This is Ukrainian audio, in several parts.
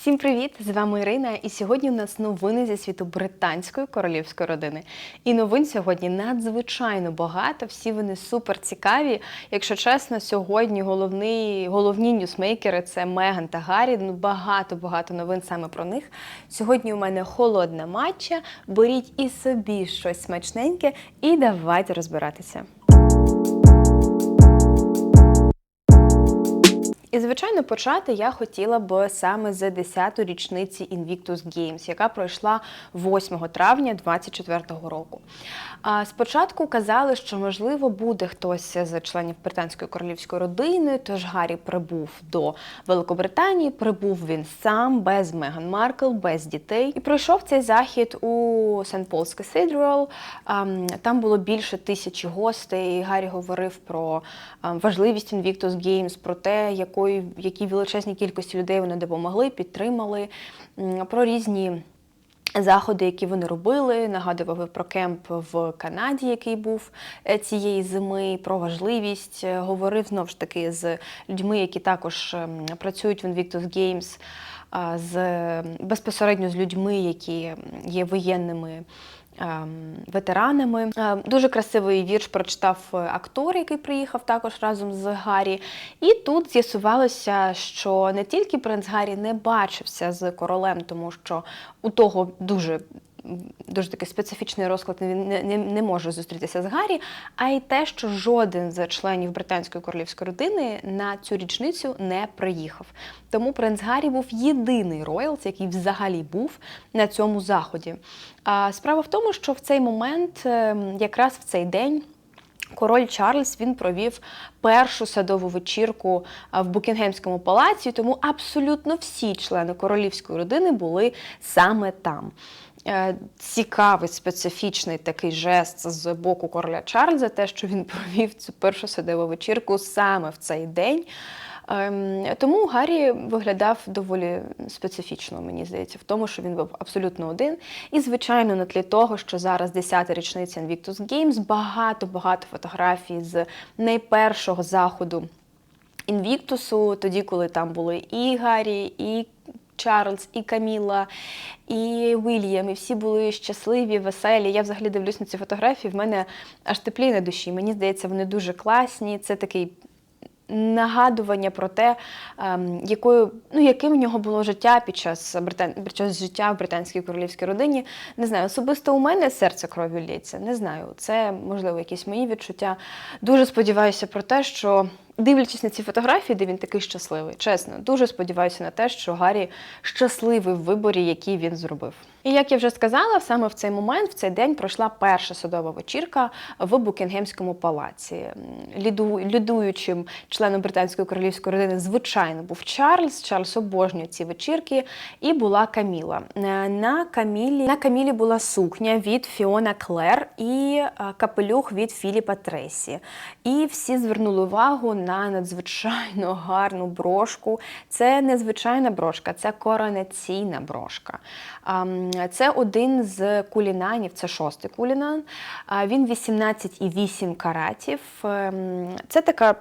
Всім привіт! З вами Ірина, і сьогодні у нас новини зі світу британської королівської родини. І новин сьогодні надзвичайно багато. Всі вони супер цікаві. Якщо чесно, сьогодні головний, головні ньюсмейкери це Меган та Гаррі. Ну багато багато новин саме про них. Сьогодні у мене холодна матча. Беріть і собі щось смачненьке, і давайте розбиратися. І, звичайно, почати я хотіла б саме з 10-ї річниці Invictus Games, яка пройшла 8 травня 2024 року. Спочатку казали, що можливо буде хтось з членів британської королівської родини. Тож Гаррі прибув до Великобританії. Прибув він сам без Меган Маркл, без дітей. І пройшов цей захід у St. Paul's Cathedral. Там було більше тисячі гостей. Гаррі говорив про важливість Invictus Games, про те, якої якій величезній кількості людей вони допомогли, підтримали, про різні. Заходи, які вони робили, нагадував про кемп в Канаді, який був е, цієї зими, про важливість. Е, Говорив знову ж таки з людьми, які також ем, працюють в Invictus Games, з безпосередньо з людьми, які є воєнними. Ем, Ветеранами Е, дуже красивий вірш прочитав е, актор, який приїхав також разом з Гаррі. І тут з'ясувалося, що не тільки принц Гаррі не бачився з королем, тому що у того дуже. Дуже такий специфічний розклад він не, не, не може зустрітися з Гаррі, а й те, що жоден з членів британської королівської родини на цю річницю не приїхав. Тому принц Гаррі був єдиний роялс, який взагалі був на цьому заході. А справа в тому, що в цей момент, ем, якраз в цей день. Король Чарльз він провів першу садову вечірку в Букінгемському палаці, тому абсолютно всі члени королівської родини були саме там. Е, Цікавий специфічний такий жест з боку короля Чарльза, те, що він провів цю першу садову вечірку саме в цей день. Ем, Тому Гаррі виглядав доволі специфічно, мені здається, в тому, що він був абсолютно один. І, звичайно, на тлі того, що зараз 10-та річниця Invictus Games, багато-багато фотографій з найпершого заходу Інвіктусу, тоді, коли там були і Гаррі, і Чарльз, і Каміла, і Вільям, і всі були щасливі, веселі. Я взагалі дивлюсь на ці фотографії, в мене аж теплі на душі. Мені здається, вони дуже класні. Це такий нагадування про те, ем, якою, ну, яким в нього було життя під час, британ... під час життя в британській королівській родині. Не знаю, особисто у мене серце кров'ю лється. Не знаю, це можливо якісь мої відчуття. Дуже сподіваюся про те, що. Дивлячись на ці фотографії, де він такий щасливий, чесно, дуже сподіваюся на те, що Гаррі щасливий в виборі, який він зробив. І як я вже сказала, саме в цей момент, в цей день пройшла перша судова вечірка в Букінгемському палаці. Ліду, лідуючим членом британської королівської родини, звичайно, був Чарльз. Чарльз обожнює ці вечірки, і була Каміла. Е, На Камілі на Камілі була сукня від Фіона Клер і е, капелюх від Філіпа Тресі. І всі звернули увагу на надзвичайно гарну брошку. Це не звичайна брошка, це коронаційна брошка. Це один з кулінанів, це шостий кулінан. Він 18,8 каратів. Ем, Це така.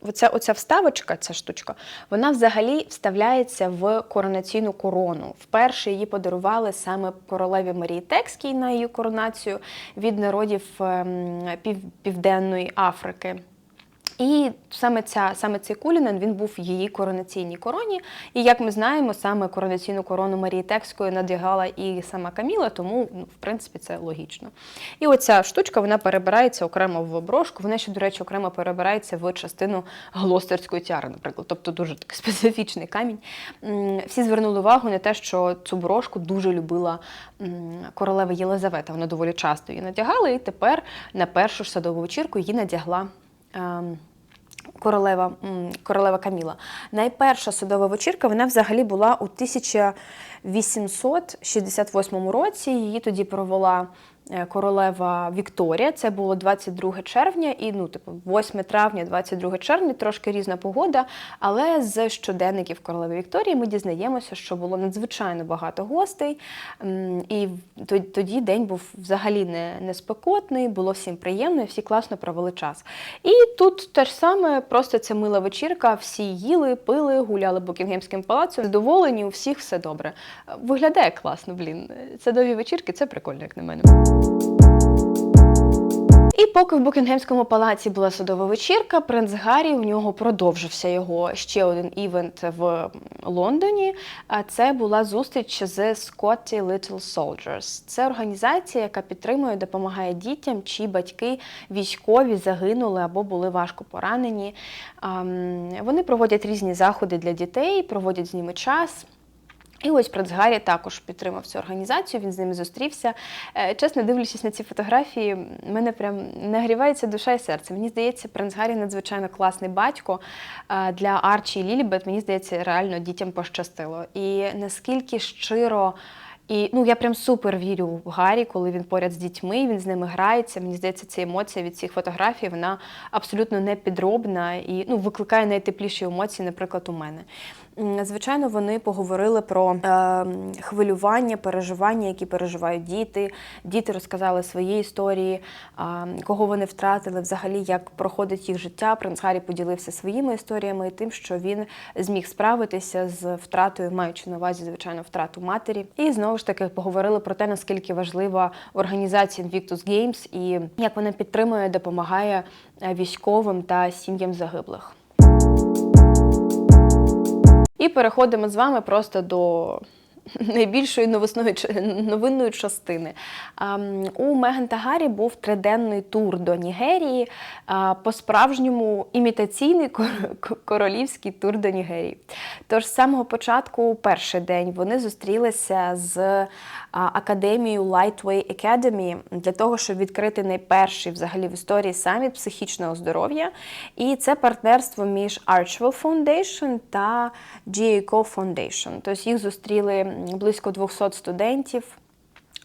Оця, оця вставочка, ця штучка, вона взагалі вставляється в коронаційну корону. Вперше її подарували саме королеві Марії Текській на її коронацію від народів ем, Південної Африки. І саме ця саме цей кулінан він був в її коронаційній короні. І як ми знаємо, саме коронаційну корону Марії Текської надягала і сама Каміла, тому ну, в принципі це логічно. І оця штучка вона перебирається окремо в брошку. Вона ще, до речі, окремо перебирається в частину глостерської тіари, наприклад. Тобто дуже такий специфічний камінь. Всі звернули увагу на те, що цю брошку дуже любила королева Єлизавета. Вона доволі часто її надягала, і тепер на першу ж садову вечірку її надягла. Ем, Королева, королева Каміла. Найперша судова вечірка вона взагалі була у 1868 році. Її тоді провела королева Вікторія. Це було 22 червня, і ну, типу, 8 травня, 22 червня, трошки різна погода. Але з щоденників королеви Вікторії ми дізнаємося, що було надзвичайно багато гостей. І тоді день був взагалі не, не спекотний, було всім приємно, і всі класно провели час. І тут те ж саме, просто це мила вечірка, всі їли, пили, гуляли Букінгемським палацом, задоволені, у всіх все добре. Виглядає класно, блін. Це нові вечірки, це прикольно, як на мене. І поки в Букінгемському палаці була судова вечірка, принц Гаррі у нього продовжився його ще один івент в Лондоні. А це була зустріч з Scotty Little Soldiers. Це організація, яка підтримує, допомагає дітям, чиї батьки військові загинули або були важко поранені. Вони проводять різні заходи для дітей, проводять з ними час. І ось принц Гаррі також підтримав цю організацію, він з ними зустрівся. Е, Чесно, дивлячись на ці фотографії, мене прям нагрівається душа і серце. Мені здається, принц Гаррі надзвичайно класний батько Е, для Арчі і Лілібет. Мені здається, реально дітям пощастило. І наскільки щиро. І ну я прям супер вірю в Гаррі, коли він поряд з дітьми, він з ними грається. Мені здається, ця емоція від цих фотографій вона абсолютно не підробна і ну викликає найтепліші емоції, наприклад, у мене. Звичайно, вони поговорили про е, хвилювання, переживання, які переживають діти. Діти розказали свої історії, е, кого вони втратили, взагалі як проходить їх життя. Принц Гаррі поділився своїми історіями і тим, що він зміг справитися з втратою, маючи на увазі, звичайно, втрату матері. І знову ж таки поговорили про те, наскільки важлива організація Invictus Games і як вона підтримує, допомагає е, військовим та сім'ям загиблих. І переходимо з вами просто до найбільшої новисної новинної частини. У Меган та Гаррі був триденний тур до Нігерії, по-справжньому імітаційний королівський тур до Нігерії. Тож з самого початку, перший день, вони зустрілися з а, академією Lightway Academy для того, щоб відкрити найперший взагалі в історії саміт психічного здоров'я. І це партнерство між Archwell Foundation та GACO Foundation. Тобто їх зустріли близько 200 студентів.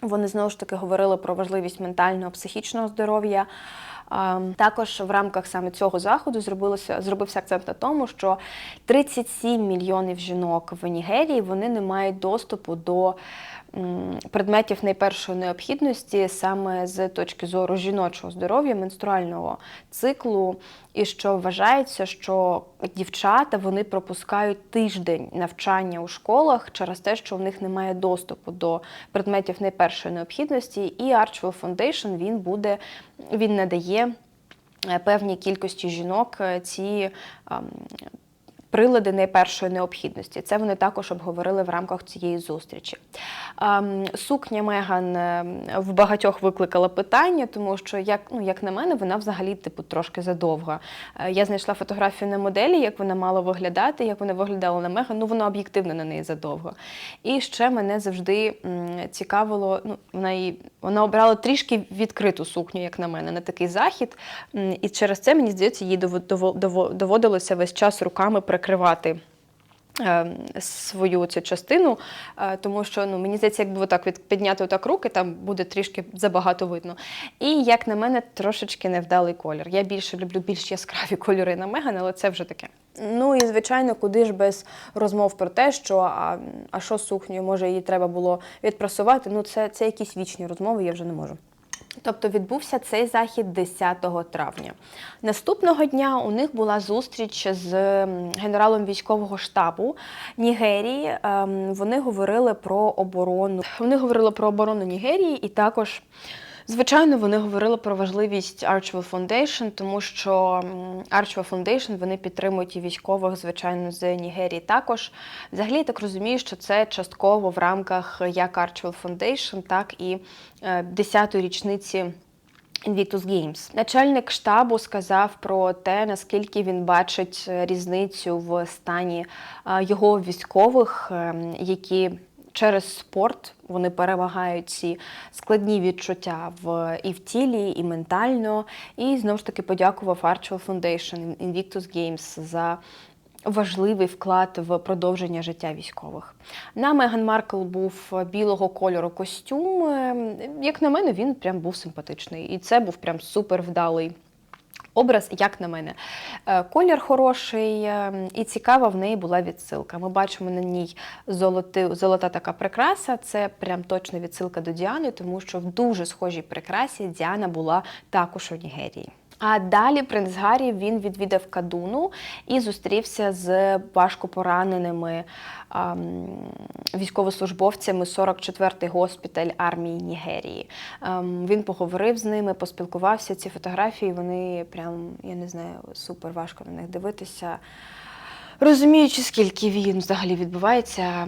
Вони знову ж таки говорили про важливість ментального психічного здоров'я. Також в рамках саме цього заходу зробилося зробився акцент на тому, що 37 мільйонів жінок в Нігерії вони не мають доступу до предметів найпершої необхідності саме з точки зору жіночого здоров'я, менструального циклу, і що вважається, що дівчата вони пропускають тиждень навчання у школах через те, що в них немає доступу до предметів найпершої необхідності. І Archwell Foundation він буде він надає е, певній кількості жінок е, ці прилади найпершої необхідності. Це вони також обговорили в рамках цієї зустрічі. Сукня Меган е, в багатьох викликала питання, тому що, як, ну, як на мене, вона взагалі типу трошки задовга. Я знайшла фотографію на моделі, як вона мала виглядати, як вона виглядала на Меган. Ну, вона об'єктивно на неї задовго. І ще мене завжди цікавило, ну, вона, її, вона обрала трішки відкриту сукню, як на мене, на такий захід. І через це, мені здається, їй дово- дово- дово- доводилося весь час руками прикривати. е, Свою цю частину, е, тому що ну мені здається, якби отак підняти отак руки, там буде трішки забагато видно. І як на мене, трошечки невдалий колір. Я більше люблю більш яскраві кольори на Меган, але це вже таке. Ну і звичайно, куди ж без розмов про те, що а, а що з сукнею, може її треба було відпрасувати. Ну це, це якісь вічні розмови, я вже не можу. Тобто відбувся цей захід 10 травня. Наступного дня у них була зустріч з генералом військового штабу Нігерії. Ем, Вони говорили про оборону. Вони говорили про оборону Нігерії і також. Звичайно, вони говорили про важливість Archwell Foundation, тому що м, Archwell Foundation вони підтримують і військових, звичайно, з Нігерії також. Взагалі, я так розумію, що це частково в рамках як Archwell Foundation, так і е, 10-ї річниці Invictus Games. Начальник штабу сказав про те, наскільки він бачить е, різницю в стані е, його військових, е, які через спорт вони перемагають ці складні відчуття в і в тілі, і ментально. І знову ж таки подякував Archwell Foundation Invictus Games за важливий вклад в продовження життя військових. На Меган Маркл був білого кольору костюм. Е, Як на мене, він прям був симпатичний. І це був прям супер вдалий. Образ, як на мене, Е, колір хороший е, і цікава в неї була відсилка. Ми бачимо на ній золоти, золота така прикраса. Це прям точно відсилка до Діани, тому що в дуже схожій прикрасі Діана була також у Нігерії. А далі принц Гаррі він відвідав Кадуну і зустрівся з важко пораненими ем, військовослужбовцями 44-й госпіталь армії Нігерії. Ем, він поговорив з ними, поспілкувався. Ці фотографії вони прям, я не знаю, супер важко на них дивитися. Розуміючи, скільки він взагалі відбувається,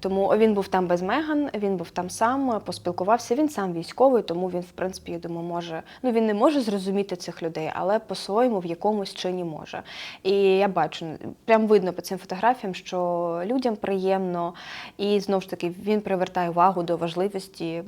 тому він був там без Меган, він був там сам, поспілкувався. Він сам військовий, тому він, в принципі, я думаю, може. Ну він не може зрозуміти цих людей, але по-своєму в якомусь чині може. І я бачу, прям видно по цим фотографіям, що людям приємно, і знову ж таки він привертає увагу до важливості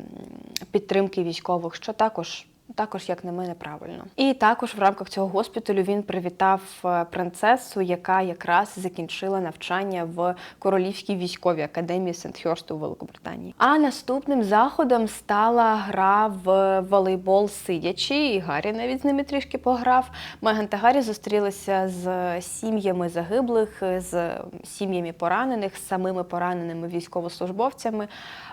підтримки військових, що також. Також, як на мене, правильно. І також в рамках цього госпіталю він привітав е, принцесу, яка якраз закінчила навчання в Королівській військовій академії Сент-Хьорсту у Великобританії. А наступним заходом стала гра в волейбол сидячи, і Гаррі навіть з ними трішки пограв. Меган та Гаррі зустрілися з сім'ями загиблих, з сім'ями поранених, з самими пораненими військовослужбовцями.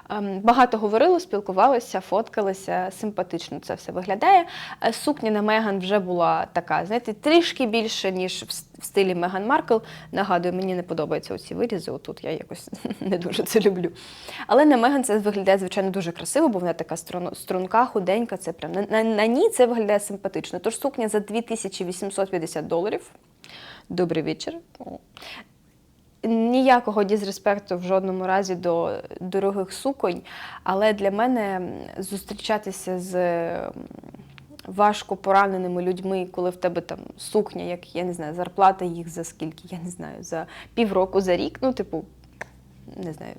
Ем, Багато говорили, спілкувалися, фоткалися. Симпатично це все виглядає. Е, Сукня на Меган вже була така, знаєте, трішки більше, ніж в стилі Меган Маркл. Нагадую, мені не подобаються оці вирізи. Отут я якось не дуже це люблю. Але на Меган це виглядає, звичайно, дуже красиво, бо вона така струнка, худенька. Це прям на, на, на ній це виглядає симпатично. Тож сукня за 2850 доларів. Добрий вечір. Ніякого дізреспекту в жодному разі до дорогих суконь, але для мене зустрічатися з важко пораненими людьми, коли в тебе там сукня, як я не знаю, зарплата їх за скільки, я не знаю, за півроку, за рік. Ну, типу, не знаю.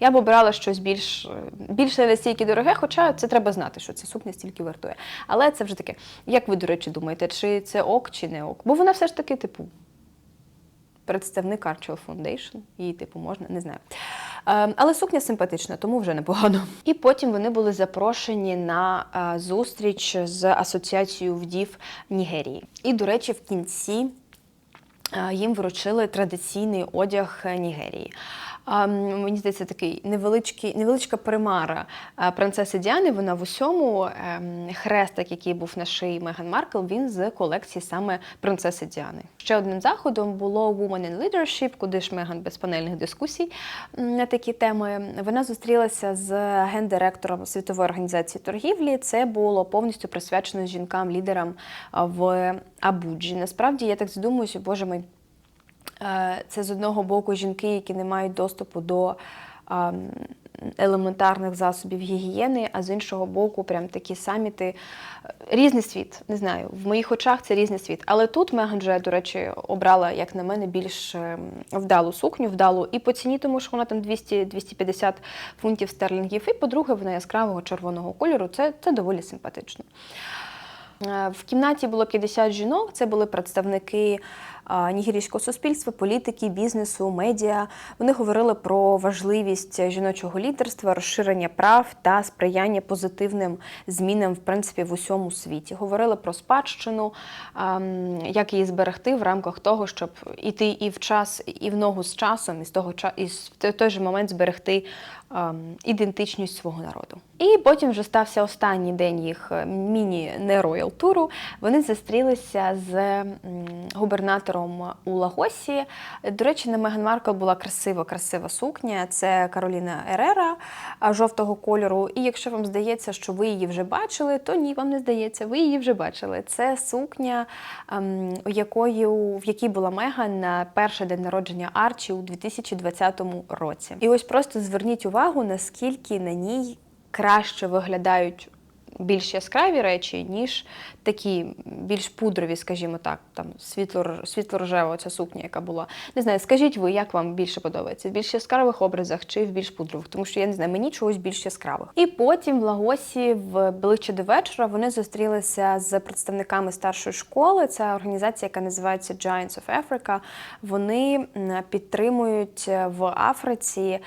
Я б обирала щось більш більш не настільки дороге, хоча це треба знати, що ця сукня стільки вартує. Але це вже таке. Як ви, до речі, думаєте, чи це ок, чи не ок? Бо вона все ж таки, типу, представник Archel Foundation, її, типу, можна, не знаю. Е, Але сукня симпатична, тому вже непогано. І потім вони були запрошені на е, зустріч з Асоціацією вдів Нігерії. І, до речі, в кінці е, їм вручили традиційний одяг Нігерії. Мені здається, такий невеличкий, невеличка примара е, принцеси Діани. Вона в усьому ем, хрестик, який був на шиї Меган Маркл, він з колекції саме принцеси Діани. Ще одним заходом було Women in Leadership, куди ж Меган без панельних дискусій на такі теми. Вона зустрілася з гендиректором Світової організації торгівлі. Це було повністю присвячено жінкам-лідерам в Абуджі. Насправді я так задумуюся, боже мій. Е, Це з одного боку жінки, які не мають доступу до елементарних засобів гігієни, а з іншого боку, прям такі саміти. Е, Різний світ, не знаю. В моїх очах це різний світ. Але тут Меган же, до речі, обрала, як на мене, більш ем, вдалу сукню, вдалу і по ціні, тому що вона там 200-250 фунтів стерлінгів. І по-друге, вона яскравого червоного кольору. Це, це доволі симпатично. Е, В кімнаті було 50 жінок. Це були представники нігерійського суспільства, політики, бізнесу, медіа. Вони говорили про важливість жіночого лідерства, розширення прав та сприяння позитивним змінам в принципі в усьому світі. Говорили про спадщину, як її зберегти в рамках того, щоб іти і в час, і в ногу з часом, і з того і в той- же момент зберегти ідентичність свого народу. І потім вже стався останній день їх е, міні-не-роял туру. Вони зустрілися з м, губернатором у Лагосі. До речі, на Меган Маркл була красива, красива сукня. Це Кароліна Ерера жовтого кольору. І якщо вам здається, що ви її вже бачили, то ні, вам не здається, ви її вже бачили. Це сукня, ем, якою, в якій була Меган на перший день народження Арчі у 2020 році. І ось просто зверніть увагу, наскільки на ній краще виглядають більш яскраві речі, ніж такі більш пудрові, скажімо так, там світло, світло-рожева ця сукня, яка була. Не знаю, скажіть ви, як вам більше подобається? В більш яскравих образах чи в більш пудрових? Тому що я не знаю, мені чогось більш яскравих. І потім в Лагосі в ближче до вечора вони зустрілися з представниками старшої школи. Це організація, яка називається Giants of Africa. Вони підтримують е, в Африці.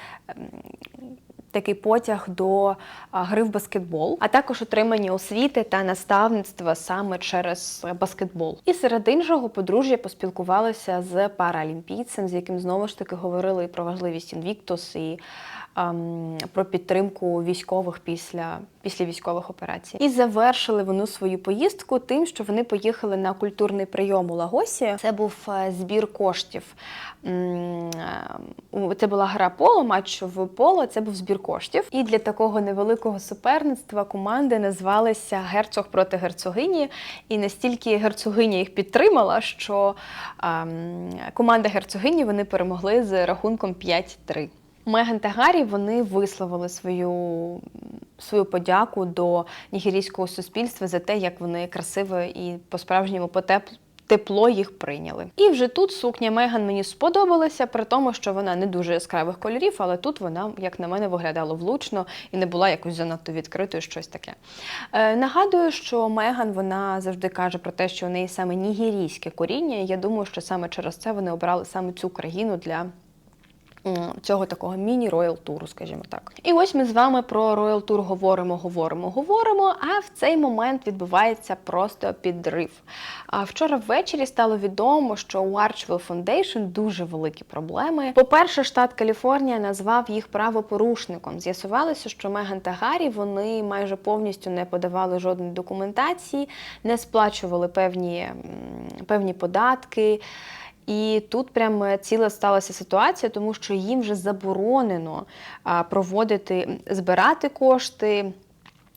Такий потяг до гри в баскетбол, а також отримання освіти та наставництва саме через баскетбол. І серед іншого подружжя поспілкувалися з паралімпійцем, з яким знову ж таки говорили про важливість інвіктус і про підтримку військових після, після військових операцій. І завершили вони свою поїздку тим, що вони поїхали на культурний прийом у Лагосі. Це був е, збір коштів. Е, Це була гра поло, матч в поло, це був збір коштів. І для такого невеликого суперництва команди назвалися Герцог проти герцогині. І настільки герцогиня їх підтримала, що ем, команда герцогині вони перемогли з рахунком 5-3. Меган та Гаррі вони висловили свою, свою подяку до нігерійського суспільства за те, як вони красиво і по-справжньому потеп... тепло їх прийняли. І вже тут сукня Меган мені сподобалася, при тому, що вона не дуже яскравих кольорів, але тут вона, як на мене, виглядала влучно і не була якось занадто відкритою, щось таке. Е, нагадую, що Меган вона завжди каже про те, що у неї саме нігерійське коріння. Я думаю, що саме через це вони обрали саме цю країну для цього такого міні-роял туру, скажімо так. І ось ми з вами про роял тур говоримо, говоримо, говоримо. А в цей момент відбувається просто підрив. А вчора ввечері стало відомо, що у Archwell Foundation дуже великі проблеми. По-перше, штат Каліфорнія назвав їх правопорушником. З'ясувалося, що Меган та Гаррі вони майже повністю не подавали жодної документації, не сплачували певні, певні податки. І тут прям ціла сталася ситуація, тому що їм вже заборонено проводити, збирати кошти.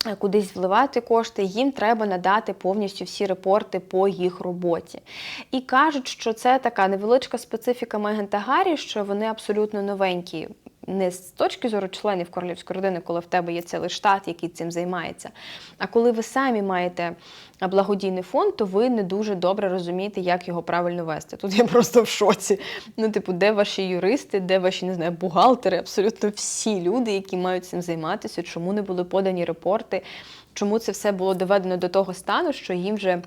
е, Кудись вливати кошти, їм треба надати повністю всі репорти по їх роботі. І кажуть, що це така невеличка специфіка Мегента Гаррі, що вони абсолютно новенькі. Не з точки зору членів королівської родини, коли в тебе є цілий штат, який цим займається. А коли ви самі маєте благодійний фонд, то ви не дуже добре розумієте, як його правильно вести. Тут я просто в шоці. Ну, типу, де ваші юристи, де ваші не знаю, бухгалтери, абсолютно всі люди, які мають цим займатися, чому не були подані репорти, чому це все було доведено до того стану, що їм вже.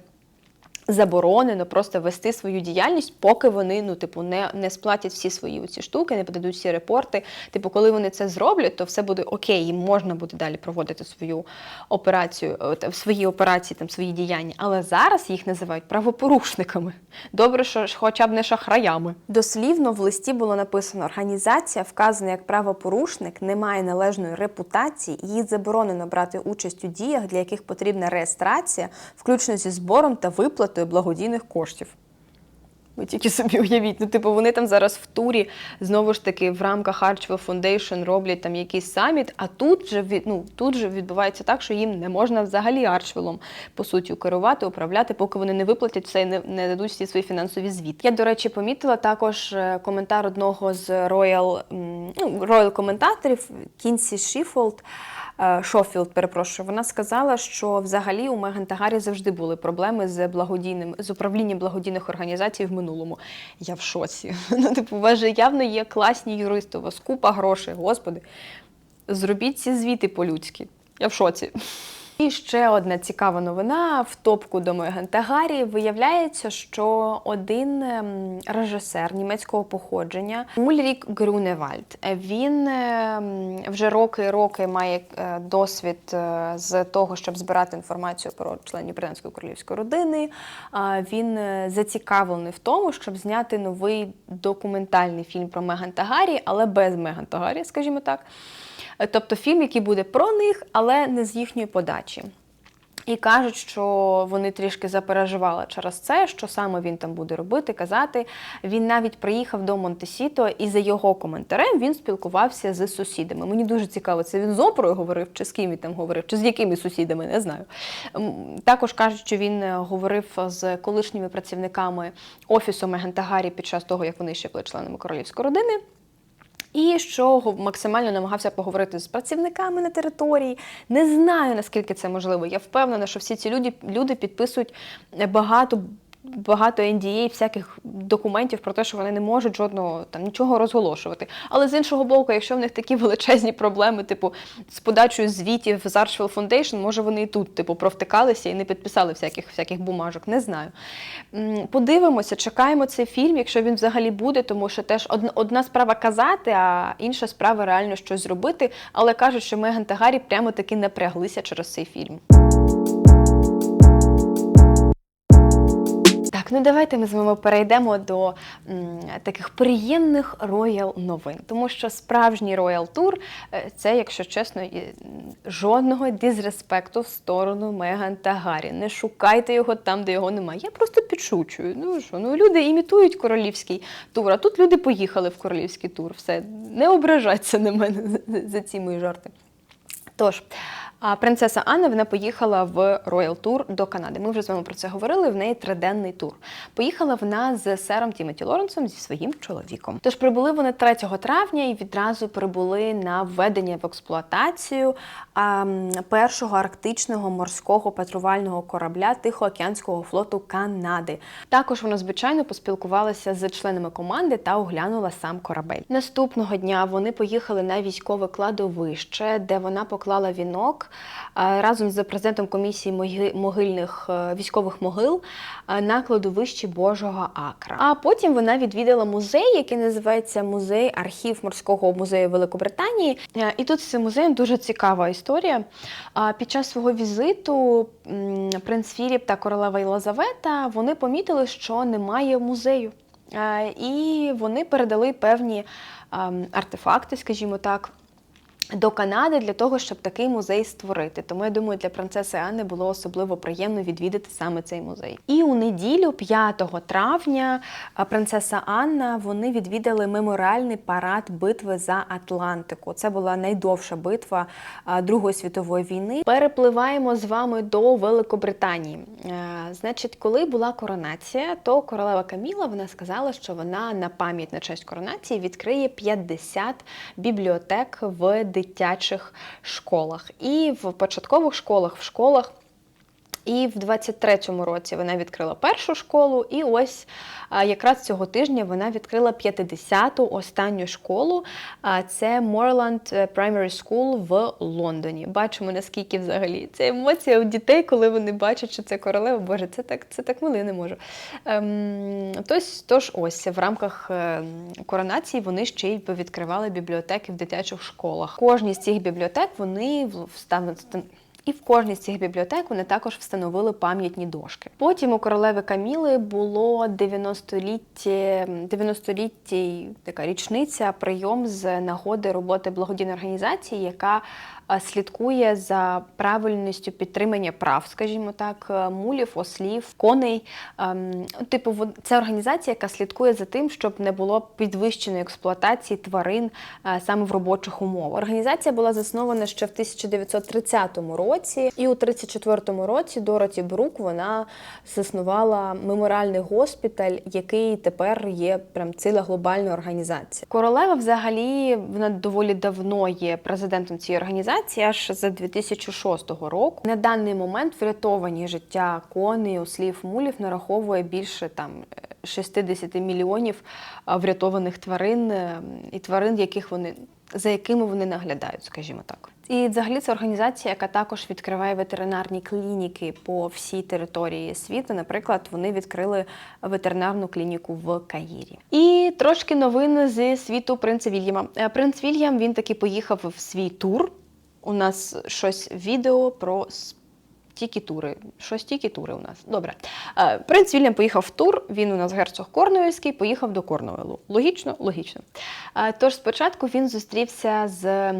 Заборонено просто вести свою діяльність, поки вони ну, типу, не, не сплатять всі свої ці штуки, не подадуть всі репорти. Типу, коли вони це зроблять, то все буде окей, їм можна буде далі проводити свою операцію, свої операції, там свої діяння. Але зараз їх називають правопорушниками. Добре, що хоча б не шахраями. Дослівно в листі було написано: організація, вказана як правопорушник, не має належної репутації, їй заборонено брати участь у діях, для яких потрібна реєстрація, включно зі збором та виплатою благодійних коштів. Ви тільки собі уявіть, ну типу вони там зараз в турі знову ж таки в рамках Archwell Foundation роблять там якийсь саміт, а тут же ну, тут же відбувається так, що їм не можна взагалі Арчвелом по суті керувати, управляти, поки вони не виплатять все і не, не дадуть всі свої фінансові звіти. Я, до речі, помітила також е, коментар одного з м, ну, Кінсі Шіфолд. Е, Шофілд, перепрошую, вона сказала, що взагалі у Меган та Гаррі завжди були проблеми з благодійним з управлінням благодійних організацій в минулому. Я в шоці. Ну, типу, у вас же явно є класні юристи, у вас купа грошей, господи. Зробіть ці звіти по-людськи. Я в шоці. І ще одна цікава новина в топку до Меган Гаррі. Виявляється, що один ем, режисер німецького походження Ульрік Груневальд. Він ем, вже роки і роки має е, досвід е, з того, щоб збирати інформацію про членів британської королівської родини. Він е, зацікавлений в тому, щоб зняти новий документальний фільм про Меган та але без Меган та скажімо так. Тобто фільм, який буде про них, але не з їхньої подачі. І кажуть, що вони трішки запереживали через це, що саме він там буде робити, казати. Він навіть приїхав до Монтесіто, і за його коментарем він спілкувався з сусідами. Мені дуже цікаво, це він з оперою говорив, чи з ким він там говорив, чи з якими сусідами, не знаю. Також кажуть, що він е, говорив з колишніми працівниками офісу Меган та Гаррі під час того, як вони ще були членами королівської родини. І що максимально намагався поговорити з працівниками на території. Не знаю наскільки це можливо. Я впевнена, що всі ці люди, люди підписують багато. Багато NDA, всяких документів про те, що вони не можуть жодного там нічого розголошувати. Але з іншого боку, якщо в них такі величезні проблеми, типу з подачею звітів з Archwell Foundation, може вони і тут, типу, провтикалися і не підписали всяких всяких бумажок. Не знаю. Подивимося, чекаємо цей фільм, якщо він взагалі буде, тому що теж одна справа казати, а інша справа реально щось зробити. Але кажуть, що Меган та Гаррі прямо таки напряглися через цей фільм. Так, ну давайте ми з вами перейдемо до м, таких приємних роял новин, тому що справжній роял тур е, це, якщо чесно, жодного дізреспекту в сторону Меган та Гаррі. Не шукайте його там, де його немає. Я просто підшучую. Ну що, ну люди імітують королівський тур, а тут люди поїхали в королівський тур. Все, не ображайтеся на мене за ці мої жарти. Тож, а принцеса Анна вона поїхала в Royal Tour до Канади. Ми вже з вами про це говорили. В неї триденний тур. Поїхала вона з сером Тімоті Лоренсом зі своїм чоловіком. Тож прибули вони 3 травня і відразу прибули на введення в експлуатацію а, першого арктичного морського патрувального корабля Тихоокеанського флоту Канади. Також вона звичайно поспілкувалася з членами команди та оглянула сам корабель. Наступного дня вони поїхали на військове кладовище, де вона поклала вінок а, разом з президентом комісії могильних е, військових могил е, на кладовищі Божого Акра. А потім вона відвідала музей, який називається музей архів морського музею Великобританії. Е, І тут з цим музеєм дуже цікава історія. Під час свого візиту принц Філіп та королева Єлизавета вони помітили, що немає музею. Е, І вони передали певні ем, артефакти, скажімо так. До Канади для того, щоб такий музей створити. Тому я думаю, для принцеси Анни було особливо приємно відвідати саме цей музей. І у неділю, 5 травня, принцеса Анна вони відвідали меморіальний парад битви за Атлантику. Це була найдовша битва Другої світової війни. Перепливаємо з вами до Великобританії. Е, Значить, коли була коронація, то королева Каміла вона сказала, що вона на пам'ять на честь коронації відкриє 50 бібліотек в дитячих школах. І в початкових школах, в школах. І в 23-му році вона відкрила першу школу, і ось якраз цього тижня вона відкрила 50-ту останню школу. Це Moreland е, Primary School в Лондоні. Бачимо, наскільки взагалі це емоція у дітей, коли вони бачать, що це королева. Боже, це так, це так мило, не можу. Ем, тож, тож ось в рамках е, коронації вони ще й відкривали бібліотеки в дитячих школах. Кожній з цих бібліотек вони в- встав- встан- і в кожній з цих бібліотек вони також встановили пам'ятні дошки. Потім у королеви Каміли було 90-літті, 90-літній така річниця, прийом з нагоди роботи благодійної організації, яка слідкує за правильністю підтримання прав, скажімо так, е, мулів, ослів, коней. Ем, Типу, це організація, яка слідкує за тим, щоб не було підвищеної експлуатації тварин е, саме в робочих умовах. Організація була заснована ще в 1930 році, і у 34 році Дороті Брук вона заснувала меморіальний госпіталь, який тепер є прям ціла глобальна організація. Королева, взагалі, вона доволі давно є президентом цієї організації, аж з 2006 року. На даний момент врятовані життя коней, ослів, мулів нараховує більше там. 60 мільйонів врятованих тварин е, і тварин, яких вони за якими вони наглядають, скажімо так. І взагалі це організація, яка також відкриває ветеринарні клініки по всій території світу. Наприклад, вони відкрили ветеринарну клініку в Каїрі. І трошки новин зі світу принца Вільяма. Е, Принц Вільям він таки поїхав в свій тур. У нас щось відео про тільки тури. Щось тільки тури у нас. Добре. Е, Принц Вільям поїхав в тур. Він у нас герцог Корнуельський, поїхав до Корнуелу. Логічно? Логічно. Е, Тож спочатку він зустрівся з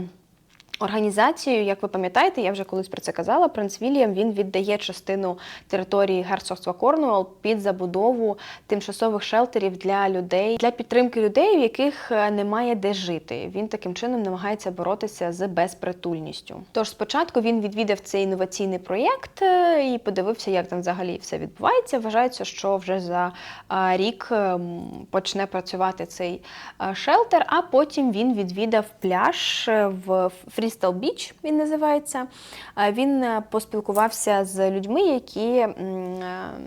організацією. Як ви пам'ятаєте, я вже колись про це казала. Принц Вільям він віддає частину території герцогства Корнуолл під забудову тимчасових шелтерів для людей для підтримки людей, в яких е, немає де жити. Він таким чином намагається боротися з безпритульністю. Тож спочатку він відвідав цей інноваційний проєкт е, і подивився, як там взагалі все відбувається. Вважається, що вже за е, рік е, почне працювати цей шелтер, а потім він відвідав пляж в Фрістал Біч, він називається. Він е, поспілкувався з людьми, які е,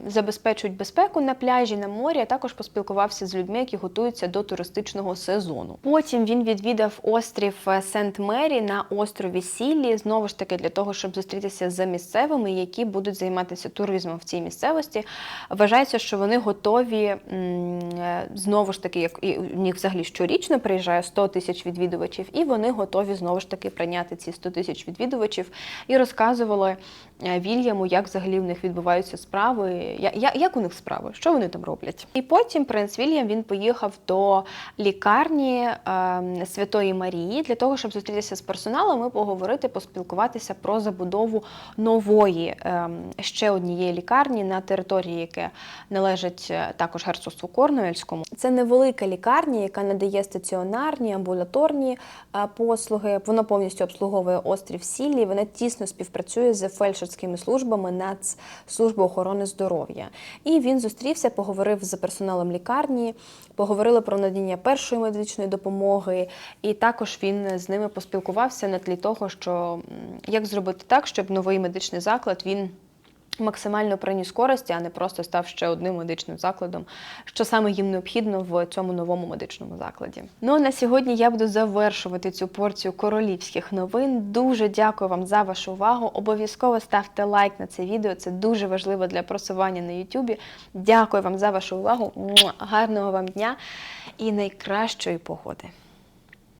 забезпечують безпеку на пляжі, на морі, а також поспілкувався з людьми, які готуються до туристичного сезону. Потім він відвідав острів е, Сент-Мері на острові Сіллі, знову ж таки для того, щоб зустрітися з місцевими, які будуть займатися туризмом в цій місцевості. Вважається, що вони готові знову ж таки, як і у них взагалі щорічно приїжджає 100 тисяч відвідувачів, і вони готові знову ж таки прийняти ці 100 тисяч відвідувачів і розказували е, Вільяму, як взагалі в них відбуваються справи, як у них справи, що вони там роблять. І потім принц Вільям він поїхав до лікарні е, Святої Марії для того, щоб зустрітися з персоналом і поговорити, поспілкуватися про забудову нової е, ще однієї лікарні на території, яке належить е, також герцогству Корнуельському. Це невелика лікарня, яка надає стаціонарні, амбулаторні е, послуги. Вона повністю обслуговує острів Сіллі. Вона тісно співпрацює з фельдшерськими службами Нацслужби охорони здоров'я. І він зустрівся, поговорив з персоналом лікарні, поговорили про надання першої медичної допомоги, і також він з ними поспілкувався на тлі того, що як зробити так, щоб новий медичний заклад він. Максимально приніс користі, а не просто став ще одним медичним закладом, що саме їм необхідно в цьому новому медичному закладі. Ну а на сьогодні я буду завершувати цю порцію королівських новин. Дуже дякую вам за вашу увагу. Обов'язково ставте лайк на це відео. Це дуже важливо для просування на Ютубі. Дякую вам за вашу увагу. Гарного вам дня і найкращої погоди!